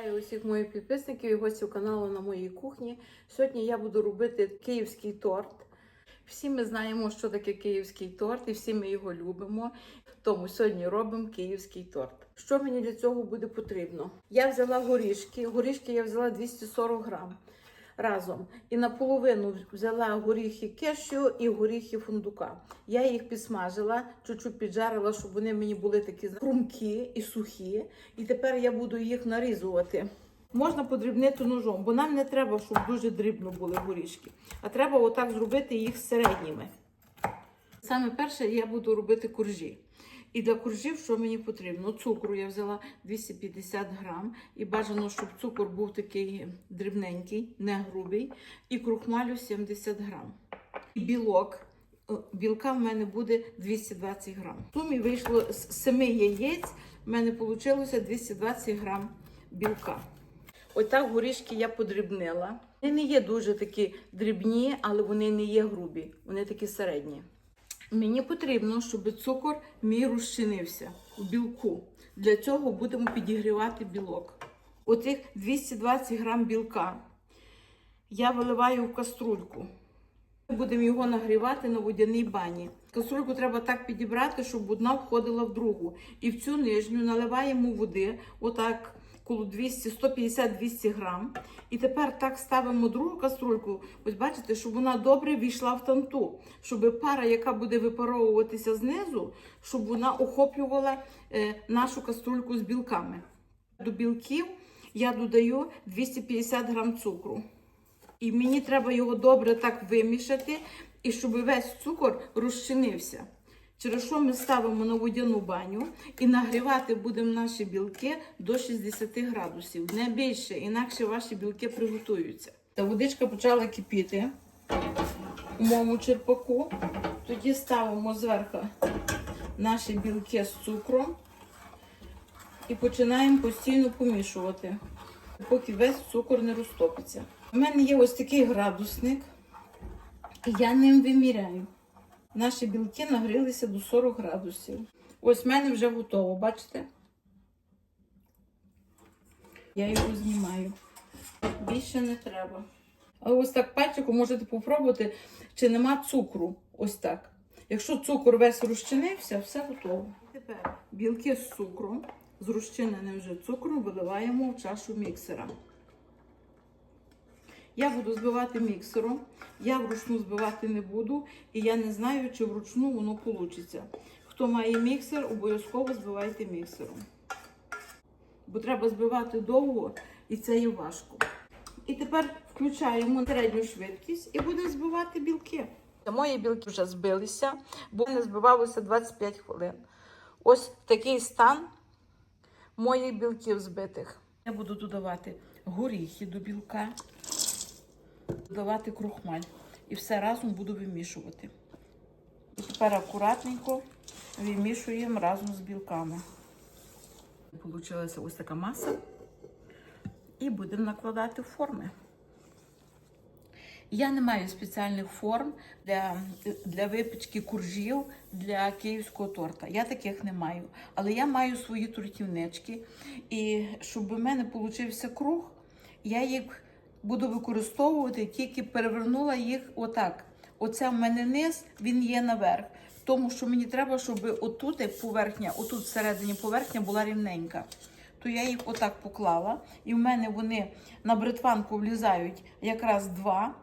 Вітаю усіх моїх підписників і гостів каналу на моїй кухні. Сьогодні я буду робити київський торт. Всі ми знаємо, що таке київський торт, і всі ми його любимо. Тому сьогодні робимо київський торт. Що мені для цього буде потрібно? Я взяла горішки. Горішки я взяла 240 грам разом. І наполовину взяла горіхи кешю і горіхи фундука. Я їх підсмажила, чуть-чуть піджарила, щоб вони мені були такі хрумкі і сухі. І тепер я буду їх нарізувати. Можна подрібнити ножом, бо нам не треба, щоб дуже дрібно були горішки. А треба отак зробити їх середніми. Саме перше я буду робити коржі. І для коржів, що мені потрібно? Цукру я взяла 250 грам. І бажано, щоб цукор був такий дрібненький, не грубий. І крухмалю 70 грам. І білок. Білка в мене буде 220 грам. В сумі вийшло з 7 яєць, в мене вийшло 220 грам білка. Отак горішки я подрібнила. Вони не є дуже такі дрібні, але вони не є грубі. Вони такі середні. Мені потрібно, щоб цукор мій розчинився у білку. Для цього будемо підігрівати білок. Оцих 220 грам білка я виливаю в каструльку. Будемо його нагрівати на водяній бані. Каструльку треба так підібрати, щоб одна входила в другу. І в цю нижню наливаємо води, отак коло 200, 150-200 грам. І тепер так ставимо другу каструльку. Ось бачите, щоб вона добре війшла в танту, щоб пара, яка буде випаровуватися знизу, щоб вона охоплювала е, нашу каструльку з білками. До білків я додаю 250 грам цукру. І мені треба його добре так вимішати, і щоб весь цукор розчинився. Через що ми ставимо на водяну баню і нагрівати будемо наші білки до 60 градусів. Не більше, інакше ваші білки приготуються. Та водичка почала кипіти у моєму черпаку. Тоді ставимо зверху наші білки з цукром і починаємо постійно помішувати, поки весь цукор не розтопиться. У мене є ось такий градусник, я ним виміряю. Наші білки нагрілися до 40 градусів. Ось в мене вже готово, бачите? Я його знімаю. Більше не треба. А ось так пальчиком можете попробувати, чи нема цукру. Ось так. Якщо цукор весь розчинився, все готово. Тепер білки з цукром, з розчиненим вже цукром, виливаємо в чашу міксера. Я буду збивати міксером, я вручну збивати не буду, і я не знаю, чи вручну воно вийде. Хто має міксер, обов'язково збивайте міксером. Бо треба збивати довго і це є важко. І тепер включаємо середню швидкість і будемо збивати білки. Мої білки вже збилися, бо не збивалося 25 хвилин. Ось такий стан моїх білків збитих. Я буду додавати горіхи до білка додавати крухмаль. І все разом буду вимішувати. І тепер акуратненько вимішуємо разом з білками. Получилася ось така маса. І будемо накладати форми. Я не маю спеціальних форм для, для випічки куржів для київського торта. Я таких не маю. Але я маю свої тортівнички. І щоб у мене получився круг, я їх буду використовувати, тільки перевернула їх отак. Оце в мене низ, він є наверх. Тому що мені треба, щоб отут поверхня, отут всередині поверхня була рівненька. То я їх отак поклала, і в мене вони на бритванку влізають якраз два.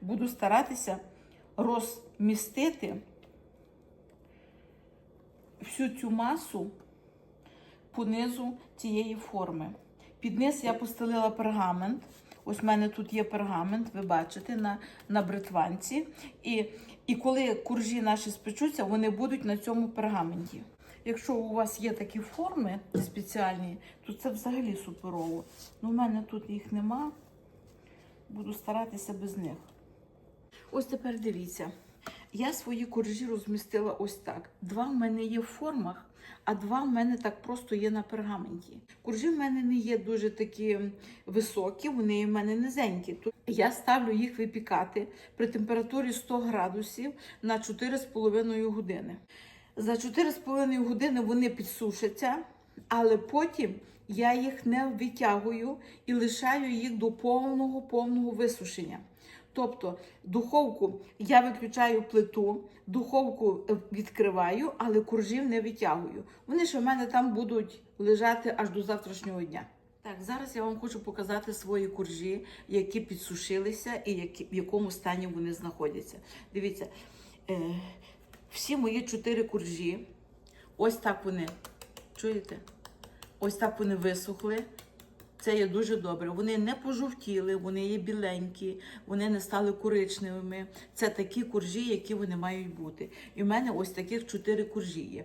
Буду старатися розмістити всю цю масу по низу цієї форми. Під низ я постелила пергамент. Ось в мене тут є пергамент, ви бачите, на на бритванці. І і коли куржі наші спечуться, вони будуть на цьому пергаменті. Якщо у вас є такі форми спеціальні, то це взагалі суперово. Ну, в мене тут їх нема. Буду старатися без них. Ось тепер дивіться. Я свої коржі розмістила ось так. Два в мене є в формах, а два в мене так просто є на пергаменті. Коржі в мене не є дуже такі високі, вони в мене низенькі. Тут я ставлю їх випікати при температурі 100 градусів на 4,5 години. За 4,5 години вони підсушаться, але потім я їх не витягую і лишаю їх до повного повного висушення. Тобто духовку я виключаю плиту, духовку е, відкриваю, але куржів не витягую. Вони ж у мене там будуть лежати аж до завтрашнього дня. Так, зараз я вам хочу показати свої куржі, які підсушилися і які, в якому стані вони знаходяться. Дивіться, е, всі мої чотири куржі, ось так вони, чуєте? Ось так вони висохли. Це є дуже добре. Вони не пожовтіли, вони є біленькі, вони не стали коричневими. Це такі куржі, які вони мають бути. І в мене ось таких чотири куржі є.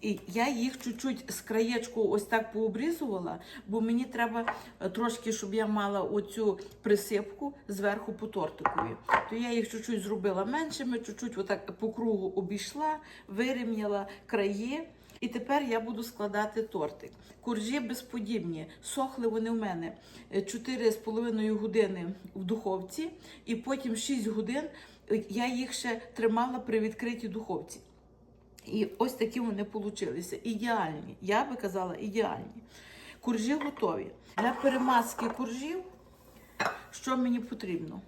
І я їх чуть-чуть з краєчку ось так пообрізувала, бо мені треба е, трошки, щоб я мала оцю присипку зверху по тортикові. То я їх чуть-чуть зробила меншими, чуть-чуть отак по кругу обійшла, вирівняла краї. І тепер я буду складати тортик. Куржі безподібні. Сохли вони в мене 4,5 години в духовці, і потім 6 годин я їх ще тримала при відкритій духовці. І ось такі вони получилися. Ідеальні. Я би казала, ідеальні. Куржі готові. Для перемазки куржів, що мені потрібно?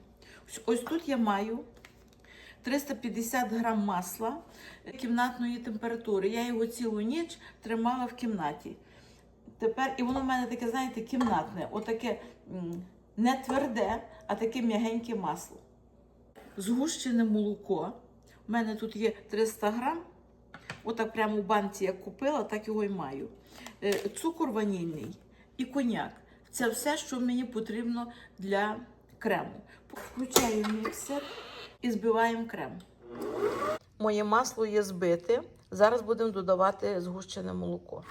Ось тут я маю 350 грам масла кімнатної температури. Я його цілу ніч тримала в кімнаті. Тепер, і воно в мене таке, знаєте, кімнатне, отаке не тверде, а таке м'ягеньке масло. Згущене молоко. У мене тут є 300 грам. Отак прямо в банці як купила, так його й маю. Е, Цукор ванільний і коньяк. Це все, що мені потрібно для крему. Включаю міксер і збиваємо крем. Моє масло є збите. Зараз будемо додавати згущене молоко.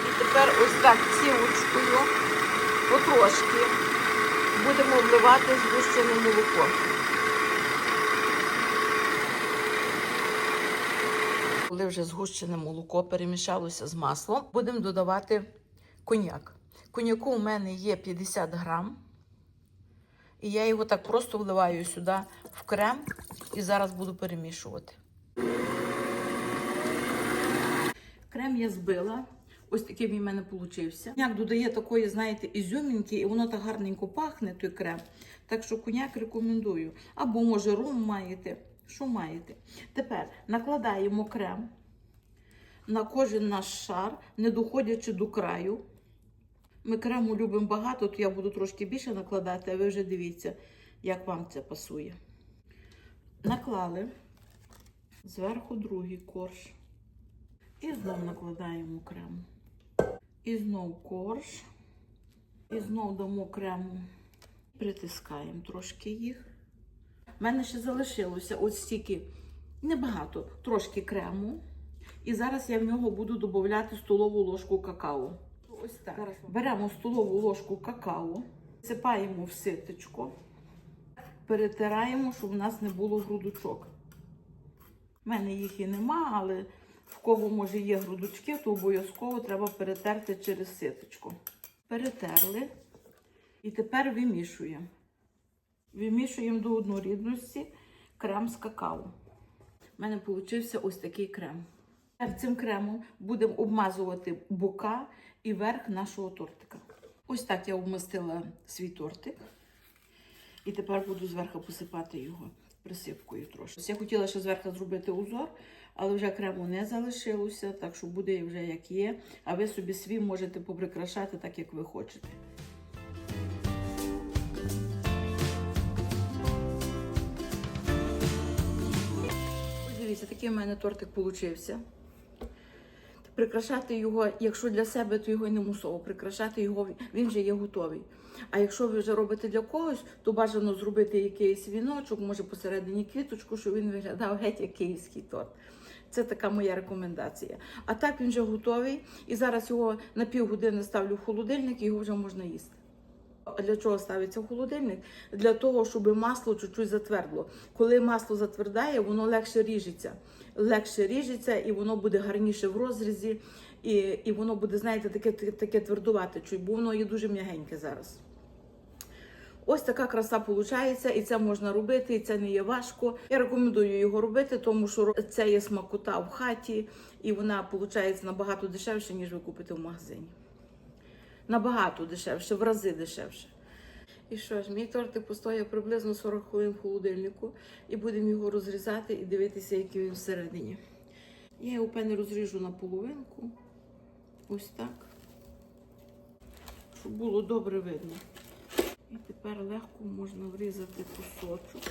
І тепер ось так цілочкою, потрошки, будемо вливати згущене молоко. Коли вже згущене молоко перемішалося з маслом, будемо додавати коньяк. Коньяку у мене є 50 грам. І я його так просто вливаю сюди в крем і зараз буду перемішувати. Крем я збила. Ось такий він в мене получився. Коньяк додає такої, знаєте, ізюмінки, і воно так гарненько пахне, той крем. Так що коньяк рекомендую. Або, може, рум маєте. Що маєте? Тепер накладаємо крем на кожен наш шар, не доходячи до краю. Ми крему любимо багато, то я буду трошки більше накладати, а ви вже дивіться, як вам це пасує. Наклали зверху другий корж. І знов накладаємо крему. І знов корж. І знов дамо крему. Притискаємо трошки їх. У мене ще залишилося ось стільки небагато, трошки крему. І зараз я в нього буду додати столову ложку какао. Ось так. Беремо столову ложку какао, сипаємо в ситочко, перетираємо, щоб у нас не було грудочок. У мене їх і нема, але в кого може є грудочки, то обов'язково треба перетерти через ситочко. Перетерли і тепер вимішуємо. Вимішуємо до однорідності крем з какао. У мене вийшов ось такий крем. Цим кремом будемо обмазувати бока і верх нашого тортика. Ось так я обмастила свій тортик. І тепер буду зверху посипати його присипкою трошки. Я хотіла ще зверху зробити узор, але вже крему не залишилося, так що буде вже як є. А ви собі свій можете поприкрашати так, як ви хочете. Ось дивіться, такий в мене тортик получився. Прикрашати його, якщо для себе, то його й не мусово. Прикрашати його він вже є готовий. А якщо ви вже робите для когось, то бажано зробити якийсь віночок, може посередині квіточку, щоб він виглядав геть як київський торт. Це така моя рекомендація. А так він вже готовий. І зараз його на півгодини ставлю в холодильник і його вже можна їсти. Для чого ставиться холодильник? Для того, щоб масло чуть-чуть затвердло. Коли масло затвердає, воно легше ріжеться. Легше ріжеться і воно буде гарніше в розрізі, і, і воно буде, знаєте, таке, таке твердувате, чуть, бо воно є дуже м'ягеньке зараз. Ось така краса виходить, і це можна робити, і це не є важко. Я рекомендую його робити, тому що це є смакота в хаті, і вона виходить набагато дешевше, ніж ви купите в магазині. Набагато дешевше, в рази дешевше. І що ж, мій тортик постояв приблизно 40 хвилин в холодильнику, і будемо його розрізати і дивитися, який він всередині. Я його певне розріжу на половинку. Ось так. Щоб було добре видно. І тепер легко можна врізати кусочок.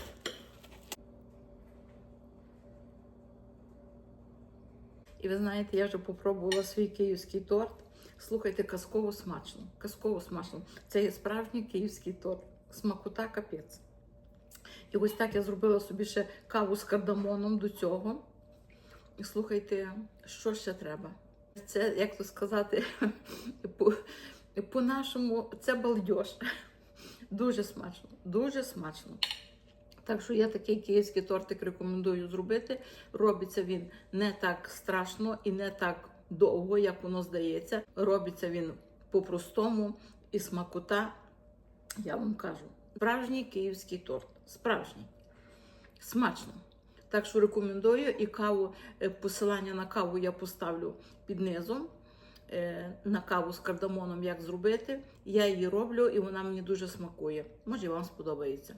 І ви знаєте, я вже попробувала свій київський торт. Слухайте, казково смачно. Казково смачно. Це є справжній київський торт. Смакота капець. І ось так я зробила собі ще каву з кардамоном до цього. І слухайте, що ще треба? Це, як то сказати, по- по-нашому, це балдеж. Дуже смачно, дуже смачно. Так що я такий київський тортик рекомендую зробити. Робиться він не так страшно і не так довго, як воно здається. Робиться він по-простому і смакота, я вам кажу. Справжній київський торт. Справжній. Смачно. Так що рекомендую і каву, е, посилання на каву я поставлю під низом. е, На каву з кардамоном, як зробити. Я її роблю і вона мені дуже смакує. Може, вам сподобається.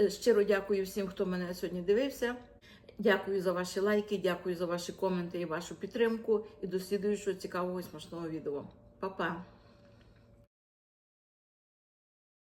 Е, Щиро дякую всім, хто мене сьогодні дивився. Дякую за ваші лайки, дякую за ваші коменти і вашу підтримку. І до слідуючого цікавого і смачного відео. Па-па!